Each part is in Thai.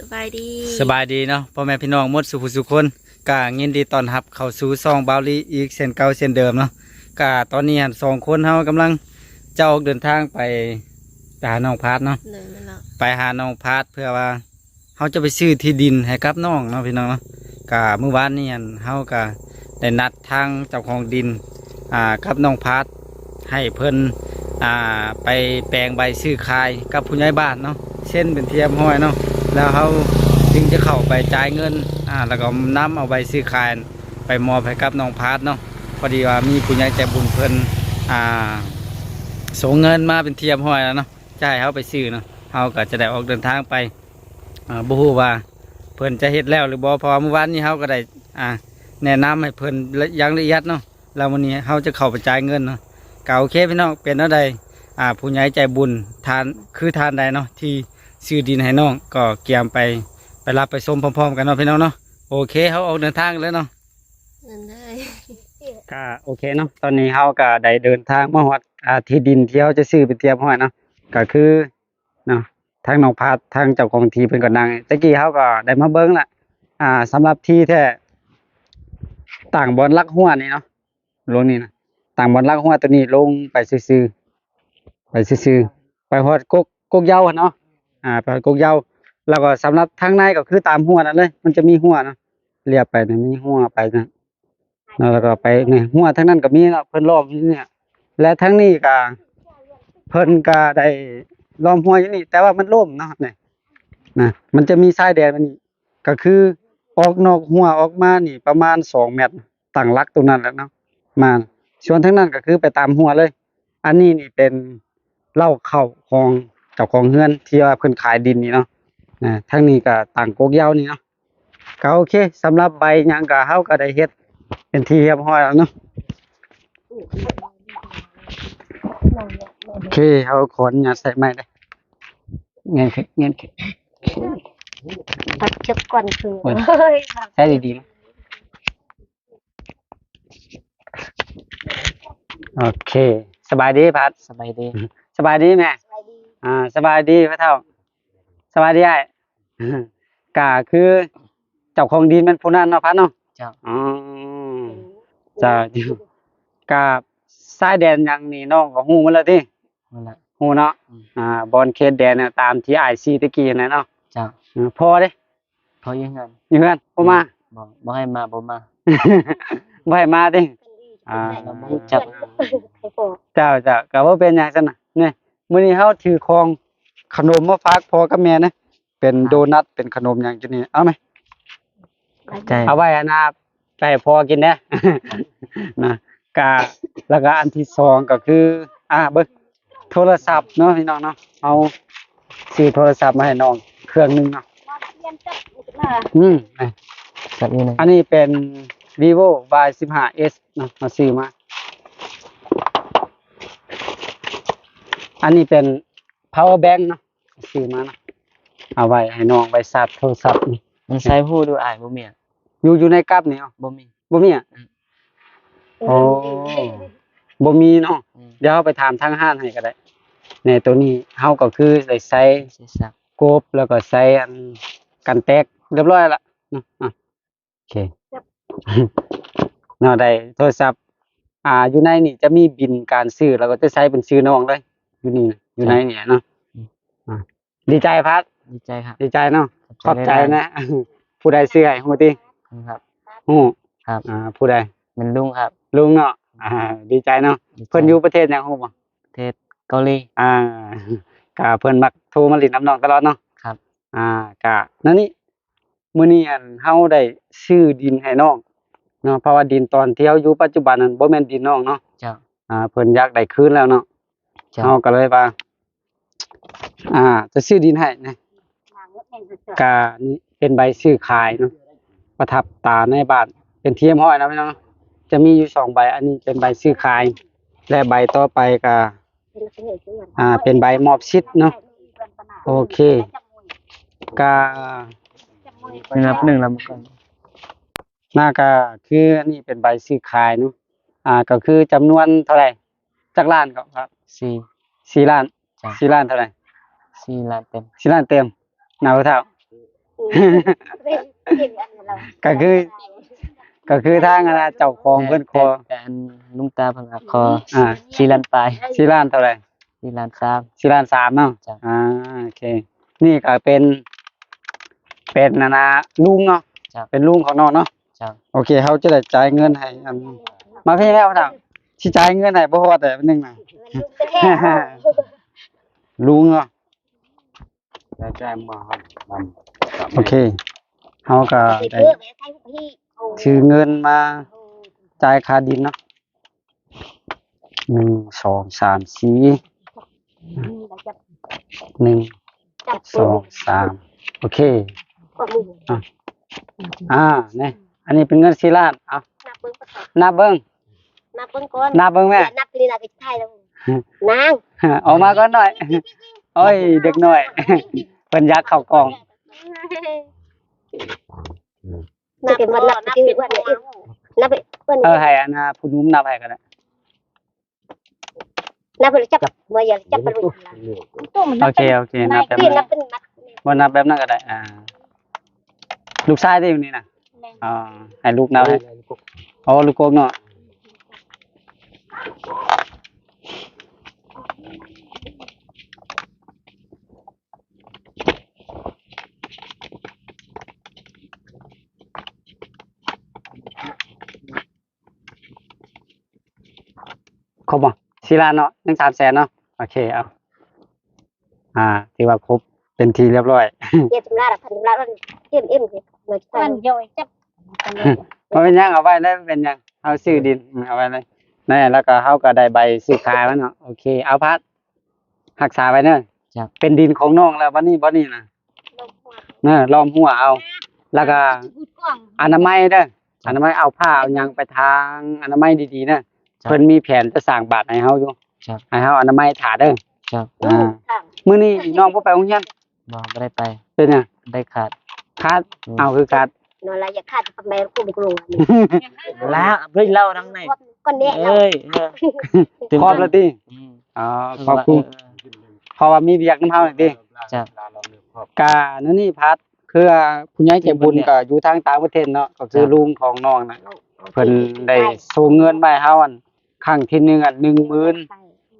สบายดีสบายดีเนาะพ่อแม่พี่น้องหมดสุขสุขคนกายินดีต้อนรับเข้าสู่ซองบาวลีอีกเช่นเก่าเช่นเดิมเนาะกาตอนนี้หันสองคนเฮากำลังจะออกเดินทางไปไปหาน้องพาดเนาะหนึ่งนั่นแหละไปหาน้องพาดเพื่อว่าเขาจะไปซื้อที่ดินให้กับน้องเนาะพี่น้องเนาะกาเมื่อวานนี้หันเฮากาได้นัดทางเจ้าของดินอ่ากับน้องพาดให้เพิ่นอ่าไปแปลงใบซื้อขายกับผู้ใหญ่บ้านเนาะเช่นเป็นเทียมห้อยเนาะ แล้วเขาจึงจะเข้าไปจ่ายเงินอ่าแล้วก็นำเอาใบซื้อขายไปมอบให้กับน้องพาร์ทเนาะพอดีว่ามีผู้ใหญ่ใจบุญเพิ่นอ่าส่งเงินมาเป็นเทียมห้อยแล้วเนาะจ่ายเขาไปซื้อเนาะเขาก็จะได้ออกเดินทางไปอ่าบ่ฮู้ว่าเพิ่นจะเฮ็ดแล้วหรือบ่เพอเมื่อวานนี้เขาก็ได้อ่าแนะนำให้เพิ่นยังละเอียดเนาะแล้ววันนี้เขาจะเข้าไปจ่ายเงินเนาะเก็โอเคพี่น้องเป็นเท่าใดอ่าผู้ใหญ่ใจบุญทานคือทานใดเนาะที่ ซื้อดินให้น้องก็เกียมไปไปรับไปชมพร้อมๆกันเนาะพี่น้องเนาะโอเคเขาออกเดินทางแล้วเนาะนั่นได้ก็โอเคเนาะตอนนี้เขาก็ได้เดินทางมาฮอดอ่าที่ดินที่เขาจะซื้อไปเตรียมห้อยเนาะก็คือเนาะทางน้องพาดทางเจ้าของที่เพิ่นก็นั่งตะกี้เขาก็ได้มาเบิ่งละอ่าสำหรับที่แท้ต่างบอลลักหัวนี่เนาะลงนี่นะต่างบอลลักหัวตัวนี้ลงไปซื่อๆไปซื่อๆไปฮอดกกกกเหย้าอะเนาะ อ่าไปฮอดกกย้าแล้วก็สำหรับทางในก็คือตามหัวนั่นเลย มันจะมีหัวนะเรียบไปนะมีหัวไปนะแล้วก็ไปเนี่ยหัวทั้งนั้นก็มีเนะเพิ่นล้อมอยู่เนี่ย และทั้งนี้ก็เพิ่นก็ได้ล้อมหัวอยู่นี่ แต่ว่ามันล่มเนาะเนี่ยนะมันจะมีทรายแดนมันนี่ก็คือออกนอกหัวออกมานี่ ประมาณสองเมตรตั้งลักตรงนั้นแล้วเนาะมาส่วนทั้งนั้นก็คือไปตามหัวเลย อันนี้นี่เป็นเล้าเข้าของ จ้าของเฮือนที่ว่าเพิ่นขายดินนี่เนาะนะทั้งนี้ก็ต่างกกยาวนี่เนาะก็โอเคสำหรับใบหยังก็เฮาก็ได้เฮ็ดเป็นที่เรียบร้อยแล้วเนาะโอเคเฮาขออนุญาตใส่ไม้ได้เงี้ยขึ้นเงี้ยขึ้นปัดจับก่อนคือโอ้ยเฮ้ยใช้ดีๆนะโอเค สบายดีพัดสบายดี สบายดีแม่สบายดี อ่าสบายดีพระเท่าสบายดีไอ้กาคือเจ้าของดินมันผู้นั้นเนาะพัดเนาะเจ้าอ๋อจะอยู่กับสายแดนหยังนี่น้องก็ฮู้มาแล้วตินั่นแหละฮู้เนาะอืมอ่าบอลเขตแดนน่ะตามที่อ้ายซีตะกี้นั่นเนาะเจ้าเออพอเด้เขายังเงินอยู่เฮือนบ่มาบอกบอกให้มาบอกมาบ่ให้มาติอ่าเราบ่รู้จักให้พอเจ้าเจ้าก็บ่เป็นหยังซั่นน่ะนี่ มื้อนี้เฮาถือของขนมมาฝากพ่อกับแม่นะเป็นโดนัทเป็นขนมหยังจังนี้เอาไหมใจเอาไว้อะนะไปให้พอกินนะ นะกะแล้วก็อันที่สองก็คือ อ่าเบิ่งโทรศัพท์เนาะพี่น้องเนาะเอาซื้อโทรศัพท์มาให้น้องเครื่องหนึงเนาะมาเรียนจับมาอืมอะแบบนี้นะ อันนี้เป็น vivo y 15s เนาะมาซื้อมา อันนี้เป็น power bank เนาะซื้อมาเนาะเอาไว้ให้น้องไว้ชาร์จโทรศัพท์นี่มันใช้ผู้ดูอ่ายบ่มีอะอยู่อยู่ในกับนี่เนาะบ่มี บ่มีอะโอ้บ่มีเนาะอืมเดี๋ยวเราไปถามทางห้านให้ก็ได้ในตัวนี้เฮาก็คือได้ใช้ ใช้สักโกบแล้วก็ใช้อันกันแตกเรียบร้อยละเนาะอะโอเค เนาะได้โทรศัพท์อ่าอยู่ในนี่จะมีบินการซื้อแล้วก็จะใช้เป็นชื่อน้องเลย อยู่นี่นะอยู่ในเนี่ยเนาะอะดีใจพัดดีใจครับ ดีใจเนาะขอบใจหลายๆนะ ผู้ใดซื้อให้ฮู้ติครับฮู้ครับ อ่า ผู้ใดเป็นลุงครับ ลุงเนาะอ่า ดีใจเนาะดีใจเพิ่นอยู่ประเทศหยังฮู้บ่ประเทศเกาหลีอ่าก็เพิ่นมักโทรมาเลินน้ำน้องตลอดเนาะครับ อ่าก็นั่นนี่มื้อนี้อันเฮาได้ซื้อดินให้น้องเนาะเพราะว่าดินตอนที่เฮาอยู่ปัจจุบันนั้นบ่แม่นดินน้องเนาะเจ้าอ่าเพิ่นอยากได้คืนแล้วเนาะ เจ้า เฮาก็เลยว่า อ่า จะซื้อดินให้นะก็นี่เป็นใบซื้อขายเนาะประทับตาในบ้านเป็นเทียมห้อยนะพี่น้องเนาะจะมีอยู่สองใบ อันนี้เป็นใบซื้อขาย และใบต่อไปก็อ่า เป็นใบมอบสิทธิ์เนาะโอเคก็หนึ่งนับหนึ่งลำก่อนน่าก็คืออันนี้เป็นใบซื้อขายเนาะอ่าก็คือจำนวนเท่าไหร่จักล้านก็ครับ สี่สี่ล้านจ้ะสี่ล้านเท่าไหร่สี่ล้านเต็มสี่ล้านเต็มนาเท่า ก็คือ ก็คือทางอันน่ะเจ้าของเพิ่นขอแต่อันลุงตาเพิ่นว่าขออ่า สี่ล้านปลายสี่ล้านเท่าไหร่สี่ล้านสาม สี่ล้านสามเนาะจ้ะ อ่าโอเค นี่ก็เป็น เป็นนานาลุงเนาะจ้ะเป็นลุงของน้องเนาะจ้ะโอเคเขาจะได้จ่ายเงินให้อันมาพี่แล้วนะสิจ่ายเงินให้บ่พอแต่นึงน่ะ ลุงเนาะได้แจ้งมาครับนำโอเคเขาก็ได้ชื่อเงินมาจ่ายค่าดินเนาะหนึ่งสองสามสี่หนึ่งสองสามโอเคอ่าเนี่ยอันนี้เป็นเงินสี่ล้านเอานับเบิ้งนับเบิ้งก่อนนับเบิ้งแม่นับลีลาไปไทยแล้ว นางออกมาก่อนหน่อยโอ้ย เด็กหน่อยเพิ่นอยากเข้ากล่องนับเป็นวันนับชื่อว่าไหนนับไปเปิ้นเออให้อันน่ะผู้หนุ่มนับให้ก็ได้นับไปจับเมื่ออย่าจับไปลุยโอเคโอเคนับแบบพี่นั้นันบเป็นมัดบ่นับแบบนั้นก็ได้อ่าลูกชายที่อยู่นี่น่ะอ่าให้ลูกนับให้อ๋อลูกกบเนาะ ครบบ่สี่ล้านเนาะยังสามแสนเนาะโอเคเอาอ่าถือว่าครบเป็นทีเรียบร้อยเยี่ยมราพันธุราวันเยี่ยมเอ็มเลยเมื่อไทยมันย่อยจับมันเป็นหยังเอาไว้ได้เป็นหยังเอาซื้อดินอืมเอาไว้เลยนั่นแหละแล้วก็เฮาก็ได้ใบซื้อขายมันเนาะโอเค เอาพัดรักษาไว้เด้อจ้ะเป็นดินของน้องแล้ววันนี้บ่นี้นะเนอะล้อมหัวเอา แล้วก็พูดกว้างอนามัยเด้ออนามัยเอาผ้าเอาหยังไปทางอนามัยดีๆนะจ้ะ เพิ่นมีแผนจะสร้างบาทให้เฮาอยู่จ้ะให้เฮาอนามัยถ่าเด้อจ้ะอ่ามื้อนี้น้องบ่ไปโรงเรียนบ่บ่ได้ไปเป็นหยังได้ขาดขาดเอาคือขาด นอนละอย่าขาดกับแม่กูบุกลุงล้าเพิ่นเล่าทั้งในก้อนเนี้ยเราเอ้ยเออครอบแล้วติอืมอ๋อขอบคุณเพราะว่ามีเวียกนำเฮานี่ติจ้ะกานั่นนี่พัดคือผู้ใหญ่ใจบุญก็อยู่ทางต่างประเทศเนาะก็คือลุงของน้องน่ะเพิ่นได้ส่งเงินมาให้เฮาอัน ครั้งที่หนึงอัน10,000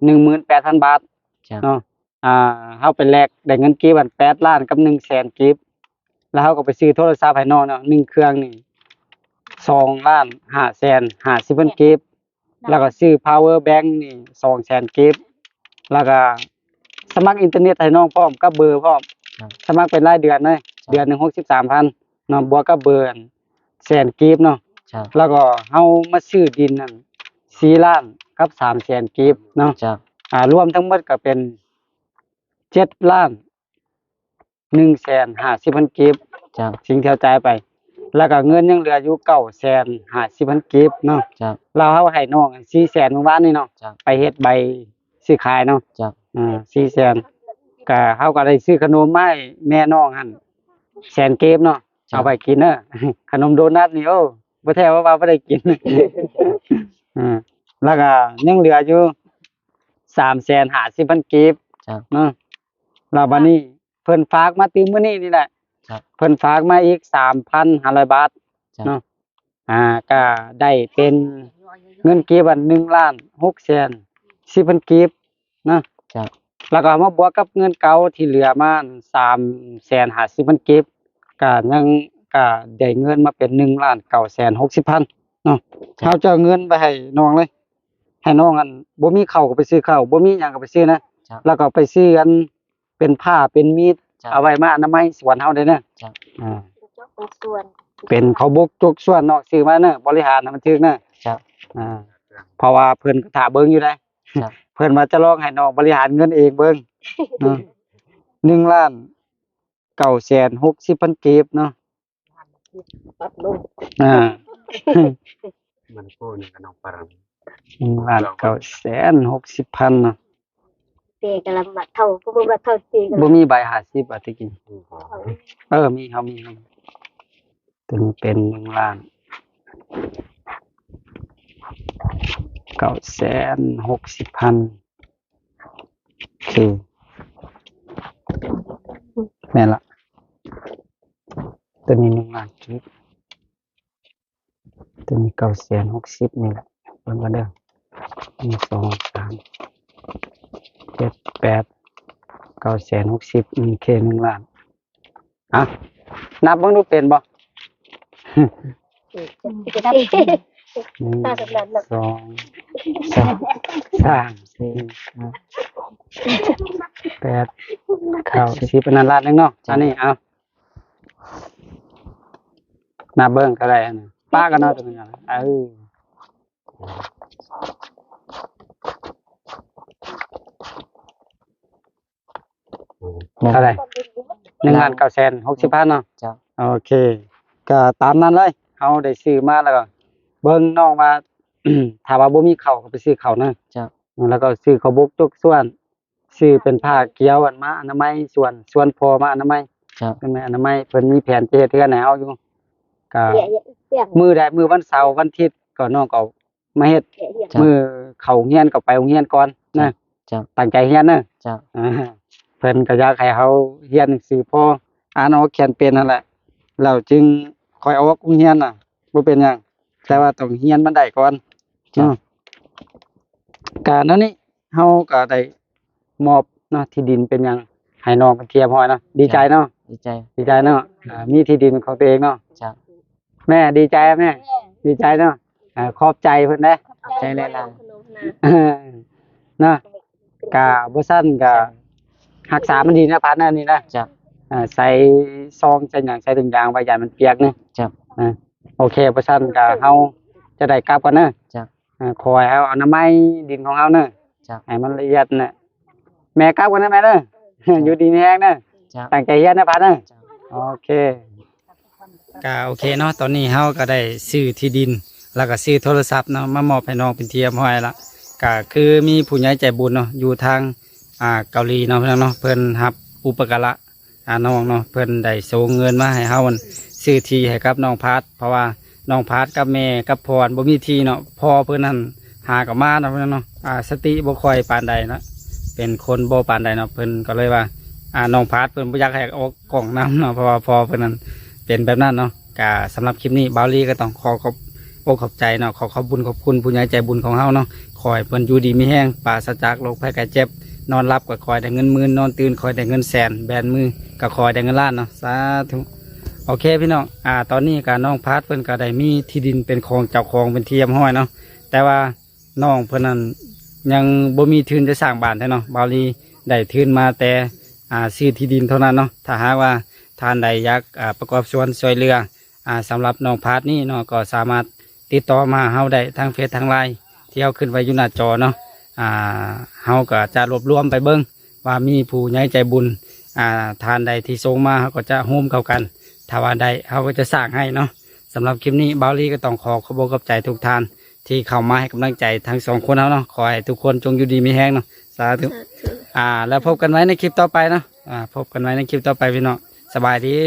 18,000บาทจ้ะเนาะอ่าเฮาไปแลกได้เงินกีบอัน8ล้านกับ100,000กีบแล้วเฮาก็ไปซื้อโทรศัพท์ให้น้องเนาะหนึ่งเครื่องนี่2ล้าน5แสน50,000กีบ แล้วก็ซื้อ power bank นี่2แสนกีบแล้วก็สมัครอินเทอร์เน็ตให้น้องพร้อมกับเบอร์พร้อมสมัครเป็นรายเดือนเลยเดือนหนึ่งหกสิบสามพันเนาะบวกกับเบอร์อันแสนกีบเนาะจ้ะแล้วก็เฮามาซื้อดินนั่น สี่ล้านกับสามแสนกีบเนาะจ้ะอ่ารวมทั้งหมดก็เป็นเจ็ดล้านหนึ่งแสนห้าสิบพันกีบจ้ะสิ่งที่เราจ่ายไป แล้วก็เงินยังเหลืออยู่เก้าแสนห้าสิบพันกีบเนาะจ้ะเราเฮาให้น้องสี่แสนเมื่อวานนี่เนาะจ้ะไปเฮ็ดใบซื้อขายเนาะจ้ะอ่าสี่แสนก็เขาก็ได้ซื้อขนมมาให้แม่น้องหันแสนเก็บเนาะจ้ะเอาไปกินเนอะขนมโดนัทนี่โอ้บ่แท้ว่าว่าบ่ได้กิน อ่าแล้วก็ยังเหลืออยู่สามแสนห้าสิบพันกีบจ้ะเนาะแล้วบัดนี้เพิ่นฝากมาตืมมื้อนี้นี่แหละครับเพิ่นฝากมาอีกสามพันห้าร้อยบาทจ้ะเนาะอ่าก็ได้เป็นเงินกีบอันหนึ่งล้านหกแสนสิบพันกีบเนาะจ้ะแล้วก็เอามาบวกกับเงินเก่าที่เหลือมาสามแสนห้าสิบพันกิฟก็ยังก็ได้เงินมาเป็นหนึ่งล้านเก้าแสนหกสิบพัน เนาะเขาจะเอาเงินไปให้น้องเลย ให้น้องอันบ่มีข้าวก็ไปซื้อข้าวบ่มีหยังก็ไปซื้อนะจ้ะแล้วก็ไปซื้ออันเป็นผ้าเป็นมีดจ้ะเอาไว้มาอนามัยสวนเฮาได้เด้อจ้ะอ่าส่วนเป็นเขาวบกจกส่วนเนาะซื้อมาเด้อบริหารให้มันถึกเด้อจ้ะอ่าเพราะว่าเพิ่นก็ท่าเบิ่งอยู่ได้จ้ะเพิ่นว่าจะลองให้น้องบริหารเงินเองเบิ่งเนาะหนึ่งล้านเก้าแสนหกสิบพันกีบเนาะปัดลงอ่า มันโก้นี่กับน้องปรังหนึ่งล้านเก้าแสนหกสิบพันเนาะเตะกะละมัดเท่ากูบ่ว่าเท่าตีกันบ่มีใบห้าสิบอะตะกี้อืมเออมีเขามีเขามีถึงเป็นหนึ่งล้านเก้าแสนหกสิบพันโอเคแม่นละตัวนี้หนึ่งล้านกิก ตัวนี้เก้าแสนหกสิบนี่แหละเบิ่งกันเด้อหนึ่งสองสามเจ็ดแปดเก้าแสนหกสิบหนึ่งเคหนึ่งล้านอะนับเบิ่งดูเป็นบ่หนึ่งน่าจะนั้นน่ะสองสามสามสี่ห้าแปดเก้าสิบอันนันล้านนึงเนาะอันนี้เอานับเบิ่งก็ได้อันนี้ ป้ากันเนาะตรงนี้นะเออเท่าไหร่หนึ่งล้านเก้าแสนหกสิบพันเนาะเจ้าโอเค ก็ตามนั้นเลยเอาได้ซื้อมาแล้วก็เบิ่งน้องว่าถ้าว่าบ่มีข้าวก็ไปซื้อข้าวเนาะเจ้าแล้วก็ซื้อข้าวบุกทุกส่วนซื้อเป็นผ้าเกี๊ยวอันมาอนามัยส่วนส่วนพอมาอนามัยเจ้าเป็นไหมอนามัยเพิ่นมีแผนจะเฮ็ดเทื่อไหนเอาอยู่ก็เหี้ย เหี้ยมื้อใดมื้อวันเสาร์วันอาทิตย์ก็น้องก็เอามาเฮ็ดเหี้ยเหี้ยจ้ะ มื้อเข้าโรงเรียนก็ไปโรงเรียนก่อนนะเจ้าตั้งใจเรียนเนาะเจ้าอ่าเพิ่นก็อยากให้เฮาเรียนหนังสือพออ่านออกเขียนเป็นนั่นแหละเราจึงค่อยเอาออกโรงเรียนน่ะบ่เป็นหยังแต่ว่าต้องเรียนมันได้ก่อนจ้ะ เนาะการนั้นนี่เฮาก็ได้มอบเนาะที่ดินเป็นหยังให้น้องไปเทียมห้อยเนาะดีใจเนาะ ดีใจ ดีใจเนาะอ่ามีที่ดินของตัวเองเนาะเจ้า แม่ดีใจไหมแม่ ดีใจเนาะอ่าขอบใจเพิ่นเด้ใจหลายเนาะกะบ่ซั่นก็รักษามันดีนะพันธุ์อันนี้นะเจ้าอ่าใส่ซองใส่หยังใส่ถุงยางไว้อย่ามันเปียกเนาะเจ้าอ่าโอเคบ่ซั่นก็เฮาจะได้กลับกันเนาะจ้ะอ่าคอยเอาอนามัยดินของเฮาเนาะจ้ะให้มันละเอียดน่ะแม่กลับกันนะแม่เด้ออยู่ดีมีแฮงเนาะเจ้าตั้งใจเรียนนะพันเนาะเจ้าโอเค ก็โอเคเนาะตอนนี้เฮาก็ได้ซื้อที่ดิน แล้วก็ซื้อโทรศัพท์เนาะมามอบให้น้องเป็นที่เรียบร้อยละก็คือมีผู้ใหญ่ใจบุญเนาะอยู่ทางอ่าเกาหลีเนาะเพิ่นเนาะเพิ่นรับอุปการะอ่าน้องเนาะเพิ่อนได้ส่งเงินมาให้เฮาซื้อที่ให้กับน้องพัดเพราะว่าน้องพัดกับแม่กับพ่อบ่มีที่เนาะพ่อเพิ่อนนั่นหากับมาเนาะเพิ่อนเนาะอ่าสติบ่ค่อยปานใดนะเป็นคนบ่ปานใดเนาะเพิ่อนก็เลยว่าอ่าน้องพาร์ทเพิ่อนบ่อยากให้ออกกล่องน้ำเนาะเพราะว่าพอเพิ่อนนั้น เป็นแบบนั้นเนาะก็สำหรับคลิปนี้บาวลี่ก็ต้องขอขอบอกขอบใจเนาะขอขอบคุญขอบคุณผู้ใหญ่ใจบุญของเฮาเนาะคอยเพิ่นอยู่ดีมีแห้งปราศจากโรคภัยไข้เจ็บ นอนรับก็คอยได้เงินหมื่นนอนตื่นคอยได้เงินแสนแบนมือก็คอยได้เงินล้านเนาะสาธุโอเคพี่น้องอ่าตอนนี้การน้องพาร์ทเพิ่นก็ได้มีที่ดินเป็นของเจ้าของเป็นเรียบร้อยเนาะแต่ว่าน้องเพิ่นนั้นยังบ่มีทุนจะสร้างบ้านแท้เนาะบาวลีได้ทุนมาแต่อ่าซื้อที่ดินเท่านั้นเนาะถ้าหากว่า ทานใดอยากอ่าประกอบส่วนช่วยเหลืออ่าสำหรับน้องพาร์ทนี่เนาะก็สามารถติดต่อมาเฮาได้ทางเฟซทางไลน์ที่เฮาขึ้นไว้อยู่หน้าจอเนาะอ่าเฮาก็จะรวบรวมไปเบิ่งว่ามีผู้ใหญ่ใจบุญอ่าทานใดที่ส่งมาเฮาก็จะโฮมเข้ากันถ้าว่าใดเฮาก็จะสร้างให้เนาะสำหรับคลิปนี้บาวลี่ก็ต้องขอขอบคุณกับใจทุกท่าน ที่เข้ามาให้กำลังใจทั้งสองคนเฮาเนาะขอให้ทุกคนจงอยู่ดีมีแห้งเนาะสาธุอ่า แล้วพบกันไว้ในคลิปต่อไปเนาะอ่าพบกันไว้ในคลิปต่อไปพี่น้อง สบายดี